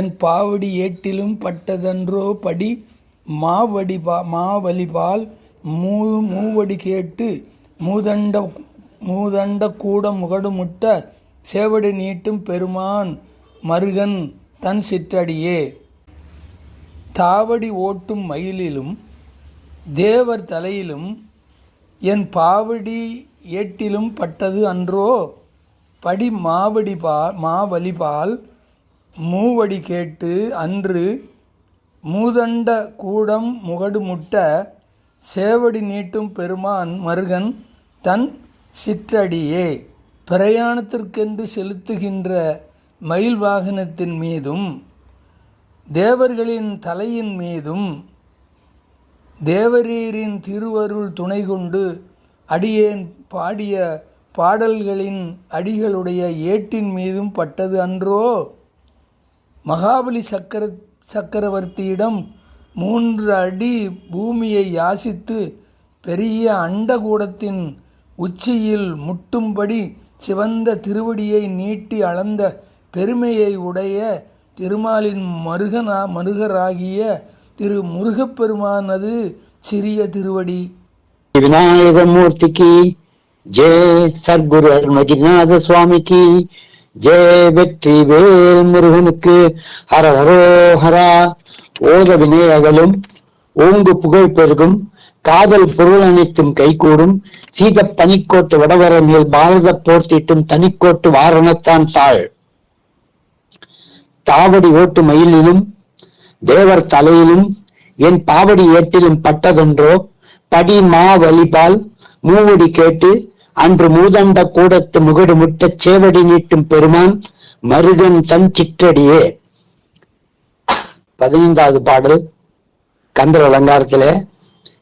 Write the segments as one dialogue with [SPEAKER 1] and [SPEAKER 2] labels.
[SPEAKER 1] என் பாவடி ஏட்டிலும் பட்டதன்றோ படி மாவடிபா மாவலிபால் மூ மூவடி கேட்டு மூதண்ட மூதண்ட கூட முகடு முட்ட சேவடி நீட்டும் பெருமான் மருகன் தன் சிற்றடியே. தாவடி ஓட்டும் மயிலிலும் தேவர் தலையிலும் என் பாவடி ஏட்டிலும் பட்டது அன்றோ படி மாவடி பா மாவலிபால் மூவடி கேட்டு அன்று மூதண்ட கூடம் முகடு முட்ட சேவடி நீட்டும் பெருமான் மருகன் தன் சிற்றடியே பிரயாணத்திற்கென்று செலுத்துகின்ற மயில் வாகனத்தின் மீதும் தேவர்களின் தலையின் மீதும் தேவரீரின் திருவருள் துணை கொண்டு அடியேன் பாடிய பாடல்களின் அடிகளுடைய ஏட்டின் மீதும் பட்டது அன்றோ? மகாபலி சக்கர சக்கரவர்த்தியிடம் மூன்று அடி பூமியை யாசித்து பெரிய அண்டகூடத்தின் உச்சியில் முட்டும்படி சிவந்த திருவடியை நீட்டி அளந்த பெருமையை உடைய திருமாலின் மருகனா மருகராகிய திரு முருகப்பெருமானது சிறிய திருவடி.
[SPEAKER 2] விநாயகமூர்த்திக்கு ஜெய சர்க்குரு அருணகிரிநாத சுவாமிக்கு ஜெய வெற்றி வேல் முருகனுக்கு. ஹர ஹரோ ஹரா. ஓத வினையகலும் ஓங்கு புகழ் பெருகும் காதல் பொருள் அனைத்தும் கைகூடும். சீத பனிக்கோட்டு வடவர மேல் பாரத போர்த்திட்டும் தனிக்கோட்டு வாரணத்தான் தாழ். தாவடி ஓட்டு மயிலிலும் தேவர் தலையிலும் என் பாவடி ஏட்டிலும் பட்டதென்றோ படி மா வலிபால் மூவடி கேட்டு அன்று மூதண்ட கூடத்து முகடு முட்டச் சேவடி நீட்டும் பெருமான் மருகன் தன் சிற்றடியே. பதினைந்தாவது பாடல் கந்தர் அலங்காரத்திலே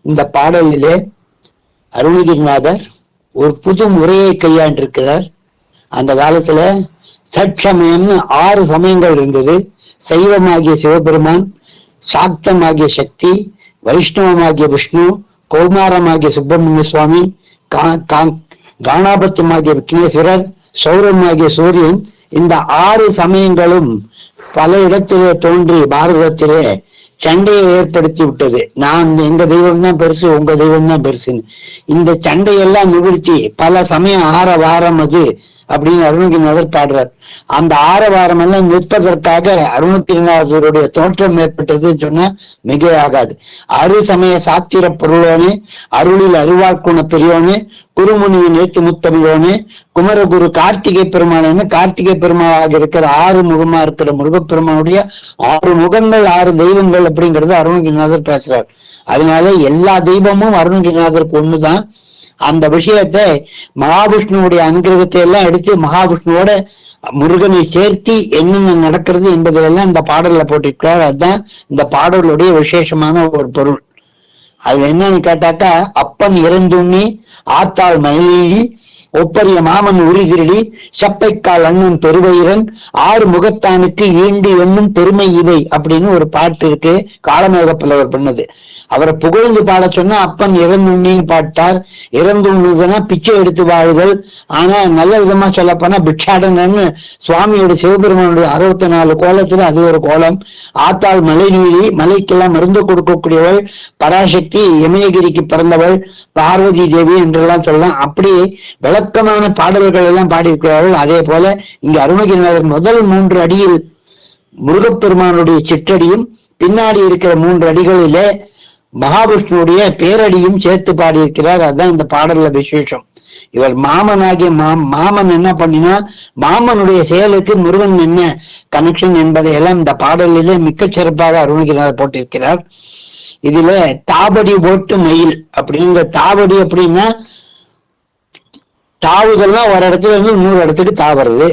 [SPEAKER 2] இந்த பாடலிலே அருணகிரிநாதர் ஒரு புது முறையை கையாண்டிருக்கிறார். அந்த காலத்துல சட்சமயம்னு ஆறு சமயங்கள் இருந்தது. சைவமாகிய சிவபெருமான் சாக்தமாகிய சக்தி வைஷ்ணவமாகிய விஷ்ணு கௌமாரமாகிய சுப்பிரமணிய சுவாமி கா- ஆகிய விக்னேஸ்வரர் சௌரம் ஆகிய சூரியன் இந்த ஆறு சமயங்களும் பல இடத்திலே தோன்றி பாரதத்திலே சண்டையை ஏற்படுத்தி விட்டது. நான் எங்க தெய்வம் தான் பெருசு உங்க தெய்வம் தான் பெருசுன்னு. இந்த சண்டையெல்லாம் நிகழ்த்தி பல சமயம் ஆற வாரம் அது அப்படின்னு அருணகிரிநாதர் பாடுறார். அந்த ஆரவாரம் எல்லாம் நிற்பதற்காக அருணகிரிநாதருடைய தோற்றம் ஏற்பட்டதுன்னு சொன்னா மிகையாகாது. அரு சமய சாத்திர பொருளோனே அருளில் அருவாக்குண பெரியோனே குருமுனிவின் ஏத்து முத்தமிழோனே குமரகுரு கார்த்திகை பெருமாள்னு கார்த்திகை பெருமாளாக இருக்கிற ஆறு முகமா இருக்கிற முருகப்பெருமானுடைய ஆறு முகங்கள் ஆறு தெய்வங்கள் அப்படிங்கறது அருணகிரிநாதர் பேசுறார். அதனால எல்லா தெய்வமும் அருணகிரிநாதருக்கு ஒண்ணுதான். அந்த விஷயத்தை மகாவிஷ்ணுவோடைய அனுகிரகத்தை எல்லாம் எடுத்து மகாவிஷ்ணுவோட முருகனை சேர்த்து என்னென்ன நடக்கிறது என்பதையெல்லாம் இந்த பாடல்ல போட்டிருக்காரு அதுதான் இந்த பாடலுடைய விசேஷமான ஒரு பொருள். அதுல என்னன்னு கேட்டாக்கா அப்பன் இறந்துண்ணி ஆத்தாள் மயிலி ஒப்பரிய மாமன் உருகிரடி செப்பைக்கால் அண்ணன் பெருவயிரன் ஆறு முகத்தானுக்கு ஈண்டி எண்ணும் பெருமை இவை அப்படின்னு ஒரு பாட்டு இருக்கு. காலமேக புலவர் பண்ணது. அவரை புகழ்ந்து பாட சொன்னா அப்பன் இறந்துண்ணின்னு பாட்டார். இறந்துண்ணுதுன்னா பிச்சை எடுத்து வாழுதல். ஆனா நல்ல விதமா சொல்ல போனா பிக்ஷாடனன்னு சுவாமியோட சிவபெருமானுடைய அறுபத்தி நாலு கோலத்துல அது ஒரு கோலம். ஆத்தாள் மலை நீதி மலைக்கெல்லாம் மருந்து கொடுக்கக்கூடியவள். பராசக்தி இமயகிரிக்கு பிறந்தவள். பார்வதி தேவி என்றெல்லாம் சொல்லலாம். அப்படி விளக்கமான பாடல்கள் எல்லாம் பாடியிருக்கிறார்கள். அதே போல இங்க அருணகிரிநாதர் முதல் மூன்று அடியில் முருகப்பெருமானுடைய சிற்றடியும் பின்னாடி இருக்கிற மூன்று அடிகளிலே மகாவிஷ்ணுடைய பேரடியும் சேர்த்து பாடியிருக்கிறார். அதுதான் இந்த பாடல்ல விசேஷம். இவர் மாமனாகிய மா மாமன் என்ன பண்ணினா மாமனுடைய செயலுக்கு முருகன் என்ன கனெக்ஷன் என்பதை எல்லாம் இந்த பாடலிலே மிக்க சிறப்பாக அருணகிரிநாதர் போட்டிருக்கிறார். இதுல தாபடி போட்டு மயில் அப்படிங்கிற தாவடி அப்படின்னா தாவுதல்னா ஒரு இடத்துல இருந்து நூறு இடத்துக்கு தாவறது.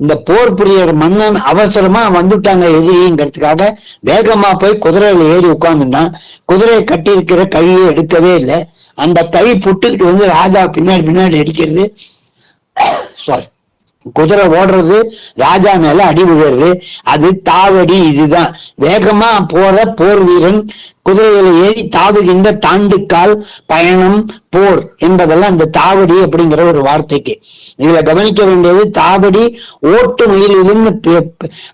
[SPEAKER 2] இந்த போர் புரியர் மன்னன் அவசரமா வந்துட்டாங்க எதிரிங்கிறதுக்காக வேகமா போய் குதிரையில ஏறி உட்காந்துட்டான் குதிரையை கட்டி இருக்கிற கழியை எடுக்கவே இல்லை. அந்த கழி புட்டுக்கிட்டு வந்து ராஜா பின்னாடி பின்னாடி அடிக்கிறது. சாரி குதிரை ஓடுறது ராஜா மேல அடி விழுறது அது தாவடி இதுதான். வேகமா போற போர் வீரன் குதிரையில ஏறி தாவுகின்ற தாண்டுக்கால் பயணம் போர் என்பதெல்லாம் இந்த தாவடி அப்படிங்கிற ஒரு வார்த்தைக்கு. இதுல கவனிக்க வேண்டியது தாவடி ஓட்டு மயிலிலும்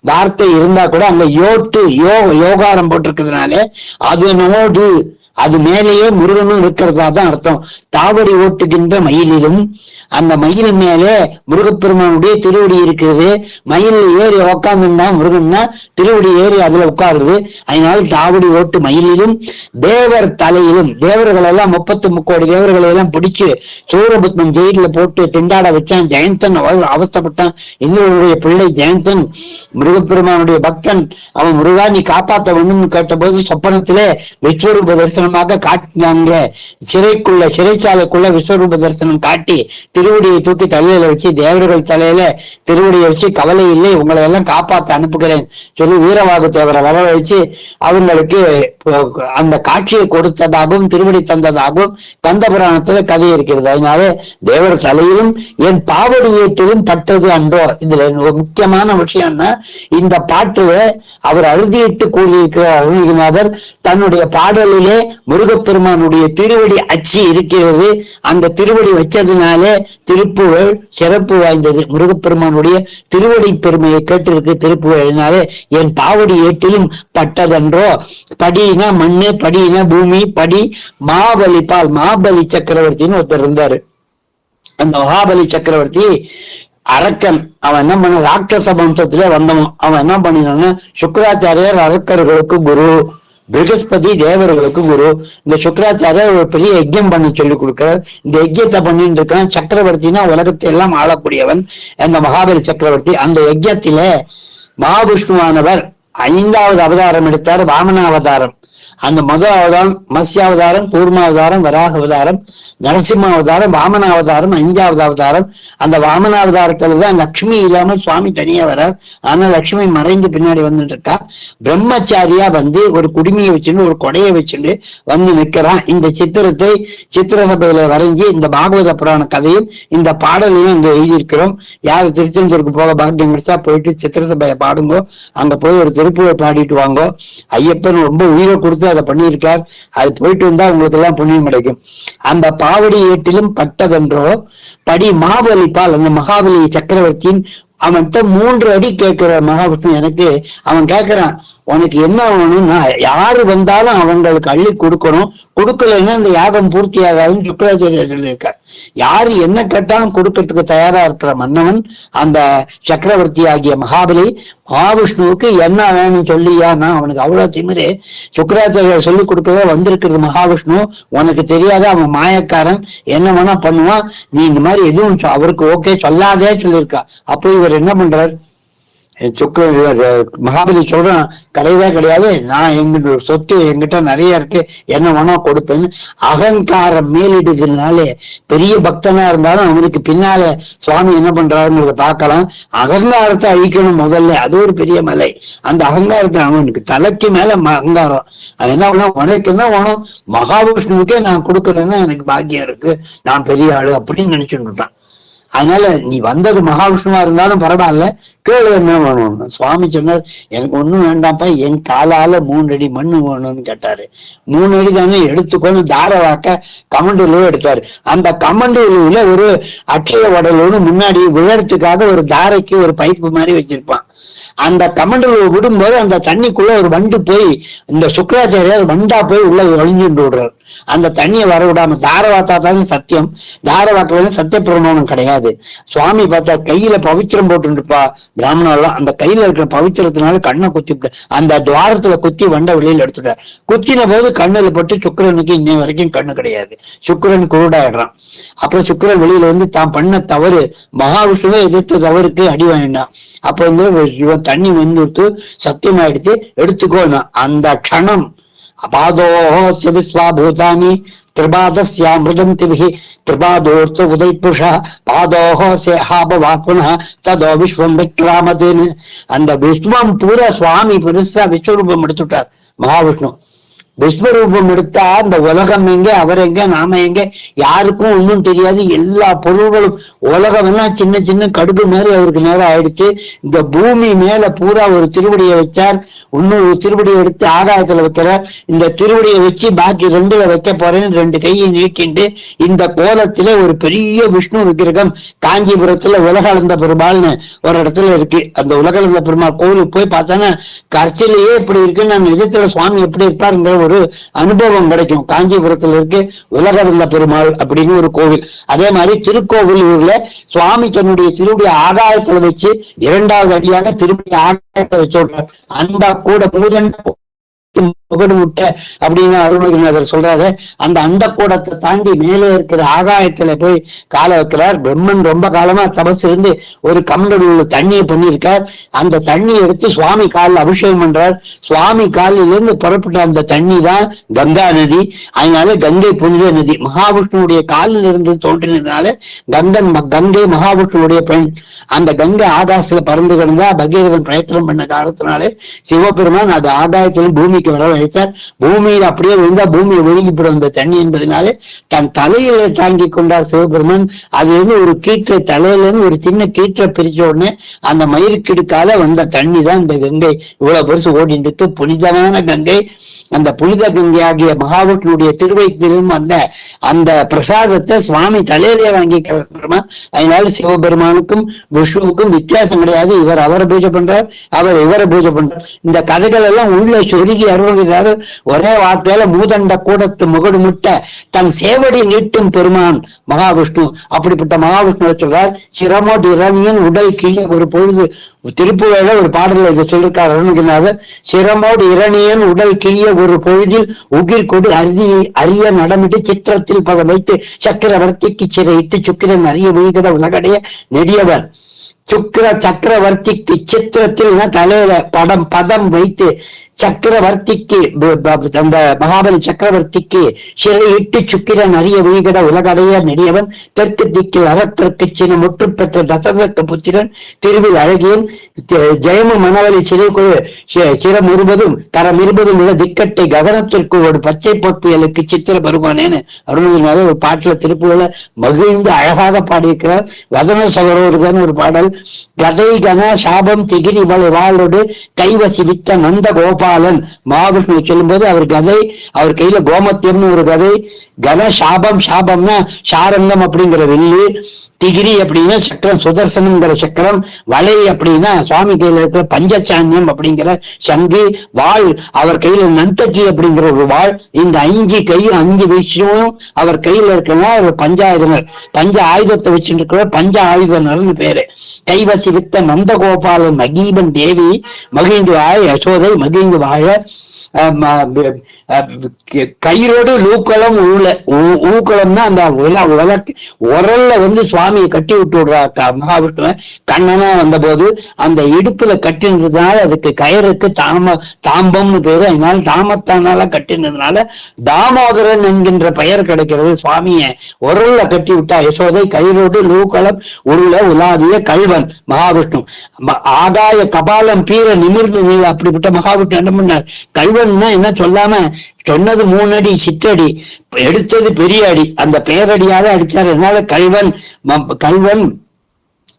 [SPEAKER 2] வார்த்தை இருந்தா கூட அங்க யோட்டு யோ யோகாரம் போட்டிருக்கிறதுனால அதனோடு அது மேலேயே முருகனும் இருக்கிறதா தான் அர்த்தம். தாவடி ஓட்டுகின்ற மயிலிலும் அந்த மயில் மேலே முருகப்பெருமானுடைய திருவடி இருக்கிறது. மயில் ஏறி உக்காந்துன்னா முருகன்னா திருவடி ஏறி அதுல உட்காருது. அதனால தாவடி ஓட்டு மயிலிலும் தேவர் தலையிலும் தேவர்கள் எல்லாம் முப்பத்து முக்கோடி தேவர்களை எல்லாம் பிடிச்சு சூரபத்மன் ஜெயில போட்டு திண்டாட வச்சான் ஜெயந்தன். அவள் அவஸ்தப்பட்டான். இந்திரனுடைய பிள்ளை ஜெயந்தன் முருகப்பெருமானுடைய பக்தன். அவன் முருகா நீ காப்பாத்த வேணும்னு கேட்டபோது சொப்பனத்திலே விஸ்வரூப தரிசனமாக காட்டினாங்க. சிறைக்குள்ள சிறைச்சாலைக்குள்ள விஸ்வரூப தரிசனம் காட்டி திருவடியை தூக்கி தலையில வச்சு தேவர்கள் தலையில திருவடியை வச்சு கவலை இல்லை உங்களை எல்லாம் காப்பாத்த அனுப்புகிறேன் சொல்லி வீரவாகு தேவரை வர வச்சு அவங்களுக்கு அந்த காட்சியை கொடுத்ததாகவும் திருவடி தந்ததாகவும் கந்த புராணத்துல கதை இருக்கிறது. அதனால தேவர் தலையிலும் என் பாவடி ஏற்றிலும் பட்டது அன்றோ. இதுல ஒரு முக்கியமான விஷயம்னா இந்த பாட்டுல அவர் அறுதியிட்டு கூறியிருக்கிறார் அருணகிரிநாதர் தன்னுடைய பாடலிலே முருகப்பெருமானுடைய திருவடி அச்சு இருக்கிறது. அந்த திருவடி வச்சதுனாலே திருப்புகழ் சிறப்பு வாய்ந்தது. முருகப்பெருமானுடைய திருவடி பெருமையை கேட்டிருக்கு திருப்புகழினாலே என் பாவடி ஏட்டிலும் பட்டதன்றோ? படினா மண்ணு படினா பூமி படி மாபலி பால் மாபலி சக்கரவர்த்தின்னு ஒருத்தர் இருந்தாரு. அந்த மகாபலி சக்கரவர்த்தி அரக்கன். அவன் என்ன பண்ண ராட்சச வம்சத்துல வந்தவன். அவன் என்ன பண்ணினான்னா சுக்கராச்சாரியர் அரக்கர்களுக்கு குரு. பிரகஸ்பதி தேவர்களுக்கு குரு இந்த சுக்கராச்சாரியர் ஒரு பெரிய யஜ்யம் பண்ண சொல்லி கொடுக்கிறார். இந்த யஜ்யத்தை பண்ணிட்டு இருக்கான். சக்கரவர்த்தினா உலகத்தை எல்லாம் ஆளக்கூடியவன். அந்த மகாபலி சக்கரவர்த்தி அந்த யஜ்யத்தில மகாவிஷ்ணுவானவர் ஐந்தாவது அவதாரம் எடுத்தார் வாமன அவதாரம் அந்த முதல் அவதாரம் மத்ஸ்ய அவதாரம் கூர்ம அவதாரம் வராக அவதாரம் நரசிம்ம அவதாரம் வாமன அவதாரம் அஞ்சாவது அவதாரம். அந்த வாமன அவதாரத்துல தான் லக்ஷ்மி இல்லாமல் சுவாமி தனியா வரார். ஆனா லக்ஷ்மி மறைந்து பின்னாடி வந்துட்டு இருக்கா. பிரம்மச்சாரியா வந்து ஒரு குடுமியை வச்சுட்டு ஒரு கொடையை வச்சுட்டு வந்து நிக்கிறான் இந்த சித்திரத்தை சித்திரசபையில வரைஞ்சி இந்த பாகவத புராண கதையும் இந்த பாடலையும் இங்க எழுதியிருக்கிறோம். யார் திருச்செந்தூருக்கு போக பாக்கியம் கிடைச்சா போயிட்டு சித்திரசபையை பாடுங்கோ. அங்க போய் ஒரு திருப்பூரை பாடிட்டு வாங்கோ. ஐயப்பன் ரொம்ப உயிரை கொடுத்து அதை பண்ணியிருக்கார் அது போயிட்டு வந்தா உங்களுக்கு எல்லாம் புண்ணியம் கிடைக்கும். அந்த பாவடி ஏட்டிலும் பட்டதென்றோ படி மாபலி பால் அந்த மகாபலி சக்கரவர்த்தியின் அவன்கிட்ட மூன்று அடி கேட்கிற மகாவிஷ்ணு எனக்கு அவன் கேட்கிறான் உனக்கு என்ன வேணும்னா யாரு வந்தாலும் அவங்களுக்கு அள்ளி கொடுக்கணும். கொடுக்கலைன்னா இந்த யாகம் பூர்த்தி ஆகாதுன்னு சுக்கராச்சாரியர் சொல்லியிருக்கார். யாரு என்ன கேட்டாலும் கொடுக்கறதுக்கு தயாரா இருக்கிற மன்னவன் அந்த சக்கரவர்த்தி ஆகிய மகாபலி மகாவிஷ்ணுவுக்கு என்ன வேணும் சொல்லியானா அவனுக்கு அவ்வளவு திமிரு. சுக்கராச்சாரியர் சொல்லி கொடுக்கறத வந்திருக்கிறது மகாவிஷ்ணு. உனக்கு தெரியாத அவன் மாயக்காரன். என்ன வேணா பண்ணுவான். நீ இந்த மாதிரி எதுவும் சொ- அவருக்கு ஓகே சொல்லாதே சொல்லியிருக்கா. அப்போ இவர் என்ன பண்றார்? சுக்கரன் இவர் மகாபலி சொல்றான் கிடையவே கிடையாது. நான் எங்கிட்ட சொத்து என்கிட்ட நிறைய இருக்கு. என்ன வேணா கொடுப்பேன்னு அகங்காரம் மேலிடுதுனாலே பெரிய பக்தனா இருந்தாலும் அவனுக்கு பின்னால சுவாமி என்ன பண்றாருங்கிறத பார்க்கலாம். அகங்காரத்தை அழிக்கணும் முதல்ல. அது ஒரு பெரிய மலை. அந்த அகங்காரத்தை அவனுக்கு தலைக்கு மேல அகங்காரம். அது என்ன பண்ணா உனக்கு என்ன வேணும்? மகாவிஷ்ணுவுக்கே நான் கொடுக்கறேன்னா எனக்கு பாக்கியம் இருக்கு. நான் பெரிய ஆளு அப்படின்னு நினைச்சுட்டான் அதனால நீ வந்தது மகாவிஷ்ணுவா இருந்தாலும் பரவாயில்ல கேளு என்ன வேணும் சுவாமி சொன்னார் எனக்கு ஒண்ணும் வேண்டாம்ப்பா என் காலால மூணு அடி மண்ணு வேணும்னு கேட்டாரு. மூணு அடி தானே எடுத்துக்கொண்டு தார வாக்க எடுத்தாரு. அந்த கமண்டலுல ஒரு அட்சய உடலோடு முன்னாடி விழறதுக்காக ஒரு தாரைக்கு ஒரு பைப்பு மாதிரி வச்சிருப்பான். அந்த கமண்டல் விடும்போது அந்த தண்ணிக்குள்ள ஒரு வண்டு போய் இந்த சுக்கராச்சாரியார் வண்டா போய் உள்ள ஒளிஞ்சுட்டு விடுறார். அந்த தண்ணியை வர விடாம தாரவாத்தா தானே சத்தியம். தாரவாக்கில சத்திய பிரமாணம் கிடையாது. சுவாமி பார்த்தா கையில பவித்திரம் போட்டுருப்பா பிராமணர்லாம் அந்த கையில இருக்கிற பவித்திரத்தினால கண்ணை குத்தி விட்டு அந்த துவாரத்துல குத்தி வண்டை வெளியில எடுத்துட்டார். குத்தின போது கண்ணுல பட்டு சுக்கிரனுக்கு இன்னை வரைக்கும் கண்ணு கிடையாது. சுக்கிரன் குருடாயிடுறான். அப்புறம் சுக்கரன் வெளியில வந்து தான் பண்ண தவறு மகாவிஷ்ணுவை எதிர்த்த தவறுக்கு அடி வாங்கினான். அப்ப வந்து இவன் தண்ணி வந்து சத்தியமாயிடுச்சு எடுத்துக்கோ அந்த க்ஷணம். அபாதோஹோஸ்ய விஸ்வாபூதானி திரிபாதஸ்யாமிருதந்திபிः திரிபாதோர்த்து உதைப்புஷா சேஹாப வாக்குனா ததோ விஸ்வம் விக்ராமதுன்னு அந்த விஸ்வம் பூரா சுவாமி பெருசா விஸ்வரூபம் எடுத்துட்டார். மகாவிஷ்ணு. விஸ்வரூபம் எடுத்தா இந்த உலகம் எங்க அவர் எங்க நாம எங்க யாருக்கும் ஒன்றும் தெரியாது. எல்லா பொருள்களும் உலகம் எல்லாம் சின்ன சின்ன கடுகு மாதிரி அவருக்கு நேரம் ஆயிடுச்சு. இந்த பூமி மேல பூரா ஒரு திருவடியை வச்சார். இன்னொரு திருவடியை எடுத்து ஆகாயத்துல வைக்கிறார். இந்த திருவடியை வச்சு பாக்கி ரெண்டுல வைக்க போறேன்னு ரெண்டு கையை நீட்டிண்டு இந்த கோலத்திலே ஒரு பெரிய விஷ்ணு விக்கிரகம் காஞ்சிபுரத்துல உலகளந்த பெருமாள்னு ஒரு இடத்துல இருக்கு. அந்த உலகளந்த பெருமாள் கோவிலுக்கு போய் பார்த்தோன்னா கரைச்சிலேயே இப்படி இருக்கு நான் நிஜத்துல சுவாமி எப்படி இருப்பாருங்கிற ஒரு அனுபவம் கிடைக்கும். காஞ்சிபுரத்துல இருக்கு உலகளந்த பெருமாள் அப்படின்னு ஒரு கோவில். அதே மாதிரி திருக்கோவிலூர்ல சுவாமி தன்னுடைய திருவுடைய ஆகாயத்துல வச்சு இரண்டாவது அடியாக திருப்பி ஆகாயத்தை வச்சு விட்டார் அந்த கூட பூஜன் முகடு முட்டை அப்படின்னு அருணகிரிநாதர் சொல்றாரு. அந்த அண்டக்கூடத்தை தாண்டி மேலே இருக்கிற ஆகாயத்துல போய் காலை வைக்கிறார். பிரம்மன் ரொம்ப காலமா தபஸ் இருந்து ஒரு கமண்டல தண்ணியை பண்ணியிருக்கார். அந்த தண்ணியை எடுத்து சுவாமி காலில் அபிஷேகம் பண்றார். சுவாமி காலில் இருந்து புறப்பட்ட அந்த தண்ணி தான் கங்கா நதி. அதனால கங்கை புனித நதி. மகாவிஷ்ணுடைய காலில் இருந்து தோன்றினதுனால கங்கன் கங்கை மகாவிஷ்ணுடைய பெண். அந்த கங்கை ஆகாசத்துல பறந்து கிடந்தா பகீரதன் பிரயத்தனம் பண்ண காரணத்தினாலே சிவபெருமான் அது ஆகாயத்திலும் பூமிக்கு வர வைத்தார். பூமியில் அப்படியே விழுந்தா பூமியை விழுங்கிப்படும் அந்த தண்ணி என்பதனாலே தன் தலையில தாங்கி கொண்டார் சிவபெருமான். அது வந்து ஒரு கீற்றை தலையில இருந்து ஒரு சின்ன கீற்றை பிரிச்ச உடனே அந்த மயிர்கிடுக்கால வந்த தண்ணி தான் இந்த கங்கை. இவ்வளவு பெருசு ஓடிட்டு புனிதமான கங்கை. அந்த புனித கங்கை மகாவிஷ்ணுடைய திருவயிற்றிலும் அந்த அந்த பிரசாதத்தை சுவாமி தலையிலே வாங்கி பெருமான் அதனால சிவபெருமானுக்கும் விஷ்ணுவுக்கும் வித்தியாசம் கிடையாது. இவர் அவரை பூஜை பண்றார் அவர் இவரை பூஜை பண்றார். இந்த கதைகள் எல்லாம் உள்ள சொருகி அருள்கிறார் ஒரே வார்த்தையில மூதண்ட கூடத்து முகடு முட்ட தன் சேவடி நீட்டும் பெருமான் மகாவிஷ்ணு. அப்படிப்பட்ட மகாவிஷ்ணுவை சொல்றார் சிரமோடு இரணியன் உடல் கீழே ஒரு பொழுது திருப்புவேல ஒரு பாடல இதை சொல்லிருக்கார் அருணகிரிநாதர் சிரமோடு இரணியன் உடல் கீழே ஒரு பொழுதில் உகிர் கொடு அரிய அரிய நடமிட்டு சித்திரத்தில் பதம் வைத்து சக்கரவர்த்திக்கு சிறையிட்டு சுக்கிரன் அரிய வீகட உலகடைய நெடியவர். சுக்கிர சக்கரவர்த்திக்கு சித்திரத்தில் தலையில படம் பதம் வைத்து சக்கரவர்த்திக்கு அந்த மகாபலி சக்கரவர்த்திக்கு சிறையிட்டு சுக்கிரன் அரிய வீகட உலகடைய நெடியவன் தெற்கு திக்கில் அகற்றற்கு சின்ன முற்று பெற்ற தசரத புத்திரன் திருவில் அழகியன் ஜெ- ஜெயமு மணவலி சிறு சிரம் இருபதும் கரம் இருபதும் உள்ள திக்கட்டை ககனத்திற்கு ஒரு பச்சை பொட்டியலுக்கு சித்திர பெருமானேன்னு அருணகிரிநாதர் ஒரு பாட்டுல திருப்பூர்ல மகிழ்ந்து அழகாக பாடியிருக்கிறார். வதன சகரோடுதான் ஒரு பாடல். கதை கன சாபம் திகிரி வளை வாளோடு கைவசி வித்த நந்த கோபாலன் மகாவிஷ்ணு சொல்லும்போது அவர் கதை அவர் கையில கோமத்தியம்னு ஒரு கதை. கன சாபம் சாபம்னா சாரங்கம் அப்படிங்கிற வில்லு திகிரி அப்படின்னா சக்கரம் சுதர்சனம்ங்கிற சக்கரம் வலை அப்படின்னா சுவாமி கையில இருக்கிற பஞ்சசாமியம் அப்படிங்கிற சங்கு வாழ் அவர் கையில நந்தஜி அப்படிங்கிற ஒரு வாழ் இந்த அஞ்சு கையில் அஞ்சு விஷயமும் அவர் கையில இருக்கனா அவர் பஞ்சாயுதனர் பஞ்ச ஆயுதத்தை வச்சுட்டு இருக்கிற பஞ்ச ஆயுதனர்னு பேரு. கைவசி வித்த நந்தகோபாலன் மகீபன் தேவி மகிழ்ந்து வாழ யசோதை மகிழ்ந்து வாழ அஹ் கயிறோடு லூக்களம் உள்ள ஊ- ஊக்களம்னா அந்த உரல்ல வந்து சாமியை கட்டி விட்டு விடுறா மகாவிஷ்ணுவை. கண்ணனா வந்தபோது அந்த இடுப்புல கட்டினதுனால அதுக்கு கயிறுக்கு தாம தாம்பம்னு பேரு. அதனால தாமத்தானால கட்டினதுனால தாமோதரன் என்கின்ற பெயர் கிடைக்கிறது. சுவாமியை உரல்ல கட்டி விட்டா யசோதை கயிறோடு லூக்களம் உருள உலாவிய கல்வன் மகாவிஷ்ணு. ஆகாய கபாலம் பீர நிமிர்ந்து நீ அப்படிப்பட்ட மகாவிஷ்ணு என்ன பண்ணார்? கல்வன்னா என்ன சொல்லாம? சொன்னது மூணு அடி சிற்றடி. எடுத்தது பெரிய அடி. அந்த பேரடியாக அடிச்சார். அதனால கல்வன் ம- கல்வன்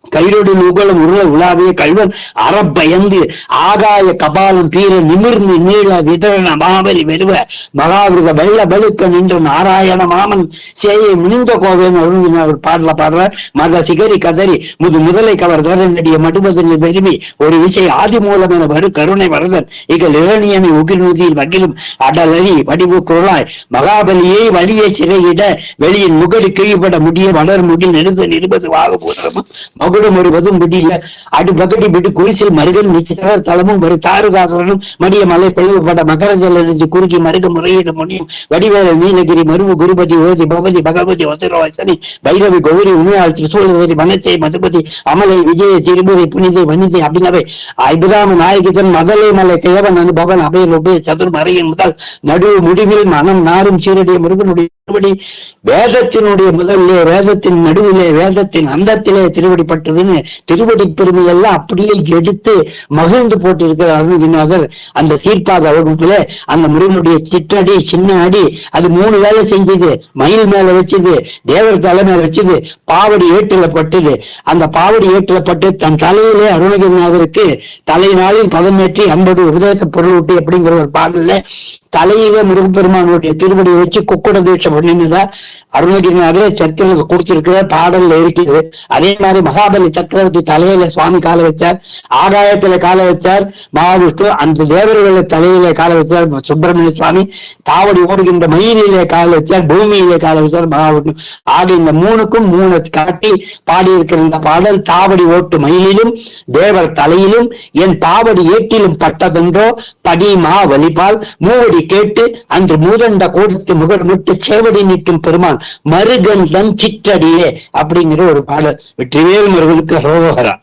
[SPEAKER 2] கைரோடு நுகலும் உருள உலாவிய கல்வன் அறப்பயந்து ஆகாய கபாலம் பீர நிமிர்ந்து நீள விதரண மாபலி வெறுவ மகாவிரத வெள்ள வெளுக்க நின்ற நாராயண மாமன் சேயை முனிந்த கோவேன் அருந்தின அவர் பாடல பாடுறார். மத சிகரி கதறி முது முதலை கவர் தர நடிய மடுபதனில் பெருமி ஒரு விசை ஆதி மூலம் என வரு கருணை வரதன். இகல் இளநியனை உகிர் நுதியில் வகிலும் அடலறி வடிவு குரலாய் மகாபலியை வலிய சிறையிட வெளியின் முகடு கிழிபட முடிய வளர் முகில் நெடுதல் இருபது வாகபூதமும் மகுடம் ஒருவதும் முடியல அடு பகடி விடு குரிசில் மருகன் நிச்சயர் தளமும் ஒரு தாருகாசனும் மடிய மலை பிளவுபட மகர நின்று குறுகி குறுக்கி மருக முறையிட முடியும் வடிவேல நீலகிரி மருவு குருபதி ஓதி பகவதி பகவதி வசுரவாசனி பைரவி கௌரி உமையாள் திரிசூலதரி மனசை மதுபதி அமலை விஜய திருமுறை புனிதை வனிதை அப்படின்னாவே அபிராம நாயகிதன் மதலை மலை கிழவன் அனுபவன் அபயல் உபய சதுர் மறையின் முதல் நடு முடிவில் மனம் நாரும் சீரடிய முருகனுடைய திருவடி வேதத்தினுடைய முதலிலே வேதத்தின் நடுவிலே வேதத்தின் அந்தத்திலே திருவடிப்பட்டதுன்னு திருவடி பெருமையெல்லாம் அப்படியே எடுத்து மகிழ்ந்து போட்டிருக்கிற அருணகிரிநாதர் அந்த தீர்ப்பாத வகுப்புல அந்த முருகனுடைய சிற்றடி சின்ன அடி அது மூணு வேலை செஞ்சது. மயில் மேல வச்சது தேவர் தலை மேல வச்சது பாவடி ஏட்டுல பட்டது. அந்த பாவடி ஏட்டுல பட்டு தன் தலையிலே அருணகிரிநாதருக்கு தலையினாலில் பதமேற்றி அன்படு உபதேச பொருளூட்டி அப்படிங்கிற ஒரு பாடல்ல தலையில முருகப்பெருமானுடைய திருவடியை வச்சு குக்குட தீட்சம் அப்படின்னுதான் அருணகிரிநாதரே சரித்திரத்தை கொடுத்திருக்கிற பாடல்ல இருக்குது அதே மாதிரி மகாபலி சக்கரவர்த்தி தலையில சுவாமி கால வச்சார் ஆகாயத்துல கால வச்சார் மகாவிஷ்ணு அந்த தேவர்கள தலையில கால வச்சார் சுப்பிரமணிய சுவாமி தாவடி ஓடுகின்ற மயிலிலே கால வச்சார் பூமியிலே கால வச்சார் மகாவிஷ்ணு ஆக இந்த மூணுக்கும் மூணு காட்டி பாடியிருக்கிற இந்த பாடல் தாவடி ஓட்டு மயிலிலும் தேவர் தலையிலும் என் பாவடி ஏட்டிலும் பட்டதென்றோ படி மா வலிபால் மூவடி கேட்டு அன்று மூதண்ட கோடத்து முகர் முட்டு சேவ சேவடி நீட்டும் பெருமான் மருகன் தன் சிற்றடியே அப்படிங்கிற ஒரு பாடல் வெற்றிவேல் முருகனுக்கு ரோகரா